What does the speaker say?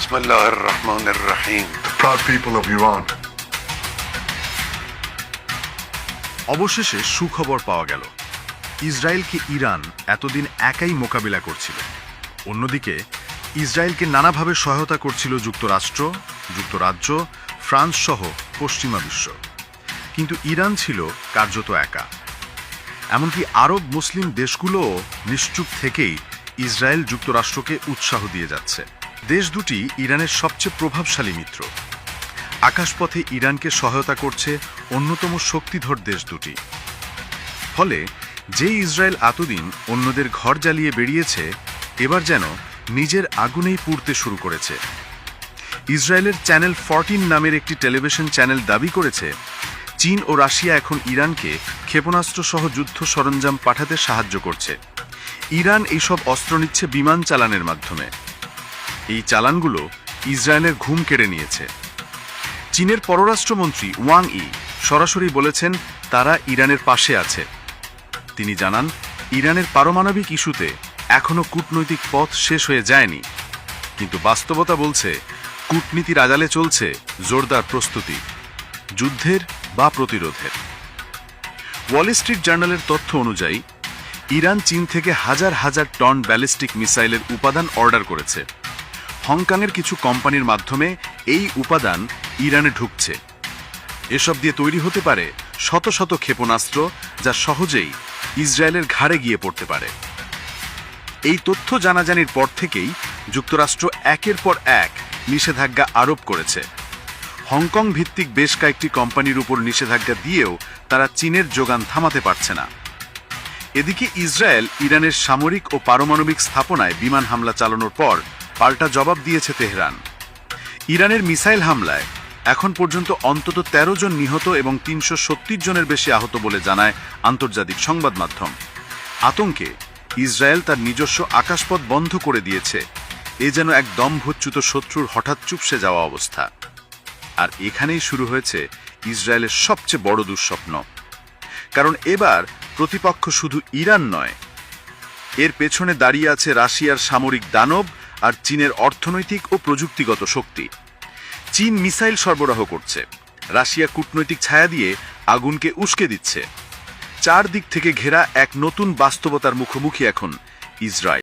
Bismillah ar-Rahman ar-Rahim. The proud people of Iran. অবশেষে সুখবর পাওয়া গেল। ইসরায়েলকে ইরান এতদিন একাই মোকাবিলা করছিল। অন্যদিকে ইসরায়েলকে নানাভাবে সহায়তা করছিল যুক্তরাষ্ট্র যুক্তরাজ্য ফ্রান্স সহ পশ্চিমা বিশ্ব। কিন্তু ইরান ছিল কার্যত একা। এমনকি আরব মুসলিম দেশগুলোও নিশ্চুপ থেকেই ইসরায়েল যুক্তরাষ্ট্রকে উৎসাহ দিয়ে যাচ্ছে। দেশ দুটি ইরানের সবচেয়ে প্রভাবশালী মিত্র। আকাশপথে ইরানকে সহায়তা করছে অন্যতম শক্তিধর দেশ দুটি। ফলে যে ইসরায়েল এতদিন অন্যদের ঘর জ্বালিয়ে বেরিয়েছে এবার যেন নিজের আগুনেই পুড়তে শুরু করেছে। ইসরায়েলের চ্যানেল ফরটিন নামের একটি টেলিভিশন চ্যানেল দাবি করেছে, চীন ও রাশিয়া এখন ইরানকে ক্ষেপণাস্ত্র সহ যুদ্ধ সরঞ্জাম পাঠাতে সাহায্য করছে। ইরান এইসব অস্ত্র নিচ্ছে বিমান চালানের মাধ্যমে। এই চালানগুলো ইসরায়েলের ঘুম কেড়ে নিয়েছে। চীনের পররাষ্ট্রমন্ত্রী ওয়াং ই সরাসরি বলেছেন, তারা ইরানের পাশে আছে। তিনি জানান, ইরানের পারমাণবিক ইস্যুতে এখনও কূটনৈতিক পথ শেষ হয়ে যায়নি। কিন্তু বাস্তবতা বলছে, কূটনীতির আজালে চলছে জোরদার প্রস্তুতি, যুদ্ধের বা প্রতিরোধের। ওয়াল স্ট্রিট জার্নালের তথ্য অনুযায়ী, ইরান চীন থেকে হাজার হাজার টন ব্যালিস্টিক মিসাইলের উপাদান অর্ডার করেছে। হংকংয়ের কিছু কোম্পানির মাধ্যমে এই উপাদান ইরানে ঢুকছে। এসব দিয়ে তৈরি হতে পারে শত শত ক্ষেপণাস্ত্র যা সহজেই ইসরায়েলের ঘাড়ে গিয়ে পড়তে পারে। এই তথ্য জানাজানির পর থেকেই যুক্তরাষ্ট্র একের পর এক নিষেধাজ্ঞা আরোপ করেছে। হংকং ভিত্তিক বেশ কয়েকটি কোম্পানির উপর নিষেধাজ্ঞা দিয়েও তারা চীনের যোগান থামাতে পারছে না। এদিকে ইসরায়েল ইরানের সামরিক ও পারমাণবিক স্থাপনায় বিমান হামলা চালানোর পর পাল্টা জবাব দিয়েছে তেহরান। ইরানের মিসাইল হামলায় এখন পর্যন্ত অন্তত ১৩ জন নিহত এবং তিনশো জনের বেশি আহত বলে জানায় আন্তর্জাতিক সংবাদ মাধ্যম। আতঙ্কে ইসরায়েল তার নিজস্ব আকাশপথ বন্ধ করে দিয়েছে। এ যেন এক দম্ভচ্যুত শত্রুর হঠাৎ চুপসে যাওয়া অবস্থা। আর এখানেই শুরু হয়েছে ইসরায়েলের সবচেয়ে বড় দুঃস্বপ্ন। কারণ এবার প্রতিপক্ষ শুধু ইরান নয়, এর পেছনে দাঁড়িয়ে আছে রাশিয়ার সামরিক দানব আর চীনের অর্থনৈতিক ও প্রযুক্তিগত শক্তি। চীন মিসাইল সরবরাহ করছে। রাশিয়া কূটনৈতিক ছায়া দিয়ে আগুনকে উস্কে দিচ্ছে। চার দিক থেকে ঘেরা এক নতুন বাস্তবতার মুখোমুখি এখন ইসরায়েল।